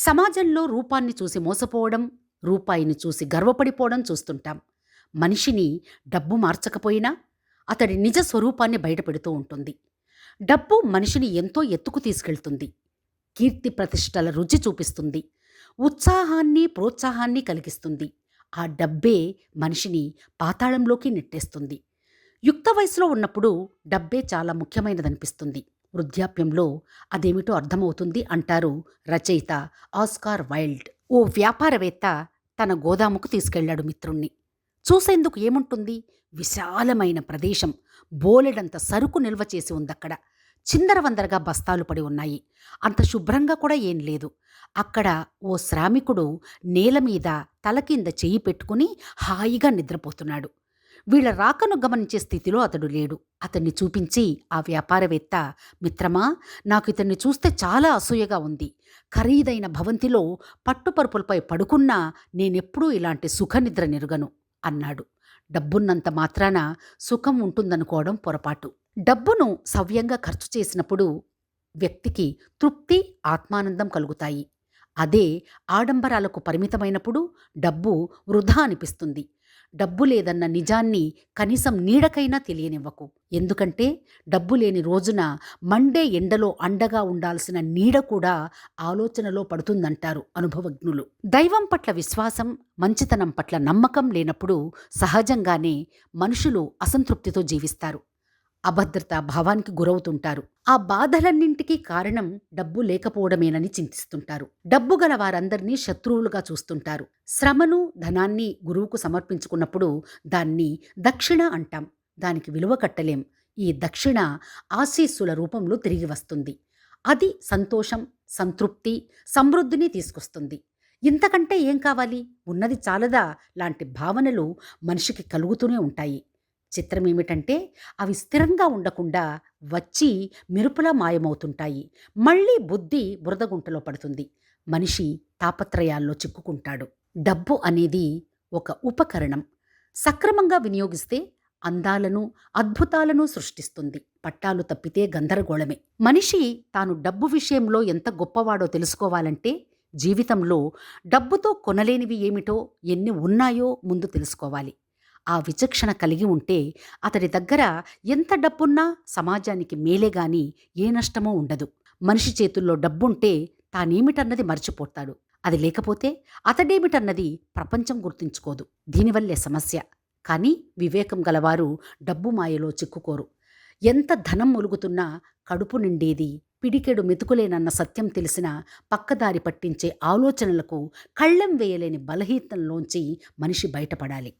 సమాజంలో రూపాన్ని చూసి మోసపోవడం రూపాయిని చూసి గర్వపడిపోవడం చూస్తుంటాం. మనిషిని డబ్బు మార్చకపోయినా అతడి నిజ స్వరూపాన్ని బయటపెడుతూ ఉంటుంది. డబ్బు మనిషిని ఎంతో ఎత్తుకు తీసుకెళ్తుంది. కీర్తి ప్రతిష్టల రుచి చూపిస్తుంది. ఉత్సాహాన్ని ప్రోత్సాహాన్ని కలిగిస్తుంది. ఆ డబ్బే మనిషిని పాతాళంలోకి నెట్టేస్తుంది. యుక్త వయసులో ఉన్నప్పుడు డబ్బే చాలా ముఖ్యమైనదనిపిస్తుంది. వృద్ధాప్యంలో అదేమిటో అర్థమవుతుంది అంటారు రచయిత ఆస్కార్ వైల్డ్. ఓ వ్యాపారవేత్త తన గోదాముకు తీసుకెళ్ళాడు మిత్రుణ్ణి. చూసేందుకు ఏముంటుంది? విశాలమైన ప్రదేశం. బోలెడంత సరుకు నిల్వ చేసి ఉందక్కడ. చిందరవందరగా బస్తాలు పడి ఉన్నాయి. అంత శుభ్రంగా కూడా ఏం లేదు. అక్కడ ఓ శ్రామికుడు నేల మీద తల కింద చెయ్యి పెట్టుకుని హాయిగా నిద్రపోతున్నాడు. వీళ్ళ రాకను గమనించే స్థితిలో అతడు లేడు. అతన్ని చూపించి ఆ వ్యాపారవేత్త మిత్రమా నాకు ఇతన్ని చూస్తే చాలా అసూయగా ఉంది. ఖరీదైన భవంతిలో పట్టుపరుపులపై పడుకున్నా నేనెప్పుడూ ఇలాంటి సుఖనిద్ర నెరుగను అన్నాడు. డబ్బున్నంత మాత్రాన సుఖం ఉంటుందనుకోవడం పొరపాటు. డబ్బును సవ్యంగా ఖర్చు చేసినప్పుడు వ్యక్తికి తృప్తి ఆత్మానందం కలుగుతాయి. అదే ఆడంబరాలకు పరిమితమైనప్పుడు డబ్బు వృధా అనిపిస్తుంది. డబ్బు లేదన్న నిజాన్ని కనీసం నీడకైనా తెలియనివ్వకు. ఎందుకంటే డబ్బు లేని రోజున మండే ఎండలో అండగా ఉండాల్సిన నీడ కూడా ఆలోచనలో పడుతుందంటారు అనుభవజ్ఞులు. దైవం పట్ల విశ్వాసం మంచితనం పట్ల నమ్మకం లేనప్పుడు సహజంగానే మనుషులు అసంతృప్తితో జీవిస్తారు. అభద్రతా భావానికి గురవుతుంటారు. ఆ బాధలన్నింటికీ కారణం డబ్బు లేకపోవడమేనని చింతిస్తుంటారు. డబ్బు గల వారందరినీ శత్రువులుగా చూస్తుంటారు. శ్రమను ధనాన్ని గురువుకు సమర్పించుకున్నప్పుడు దాన్ని దక్షిణ అంటాం. దానికి విలువ కట్టలేం. ఈ దక్షిణ ఆశీస్సుల రూపంలో తిరిగి వస్తుంది. అది సంతోషం సంతృప్తి సమృద్ధిని తీసుకొస్తుంది. ఇంతకంటే ఏం కావాలి? ఉన్నది చాలదా? లాంటి భావనలు మనిషికి కలుగుతూనే ఉంటాయి. చిత్రం ఏమిటంటే అవి స్థిరంగా ఉండకుండా వచ్చి మెరుపులా మాయమవుతుంటాయి. మళ్ళీ బుద్ధి బురదగుంటలో పడుతుంది. మనిషి తాపత్రయాల్లో చిక్కుకుంటాడు. డబ్బు అనేది ఒక ఉపకరణం. సక్రమంగా వినియోగిస్తే అందాలను అద్భుతాలను సృష్టిస్తుంది. పట్టాలు తప్పితే గందరగోళమే. మనిషి తాను డబ్బు విషయంలో ఎంత గొప్పవాడో తెలుసుకోవాలంటే జీవితంలో డబ్బుతో కొనలేనివి ఏమిటో ఎన్ని ఉన్నాయో ముందు తెలుసుకోవాలి. ఆ విచక్షణ కలిగి ఉంటే అతడి దగ్గర ఎంత డబ్బున్నా సమాజానికి మేలే గాని ఏ నష్టమో ఉండదు. మనిషి చేతుల్లో డబ్బుంటే తానేమిటన్నది మర్చిపోతాడు. అది లేకపోతే అతడేమిటన్నది ప్రపంచం గుర్తుంచుకోదు. దీనివల్లే సమస్య. కానీ వివేకం గలవారు డబ్బు మాయలో చిక్కుకోరు. ఎంత ధనం ములుగుతున్నా కడుపు నిండేది పిడికెడు మెతుకులేనన్న సత్యం తెలిసిన పక్కదారి పట్టించే ఆలోచనలకు కళ్ళెం వేయలేని బలహీనంలోంచి మనిషి బయటపడాలి.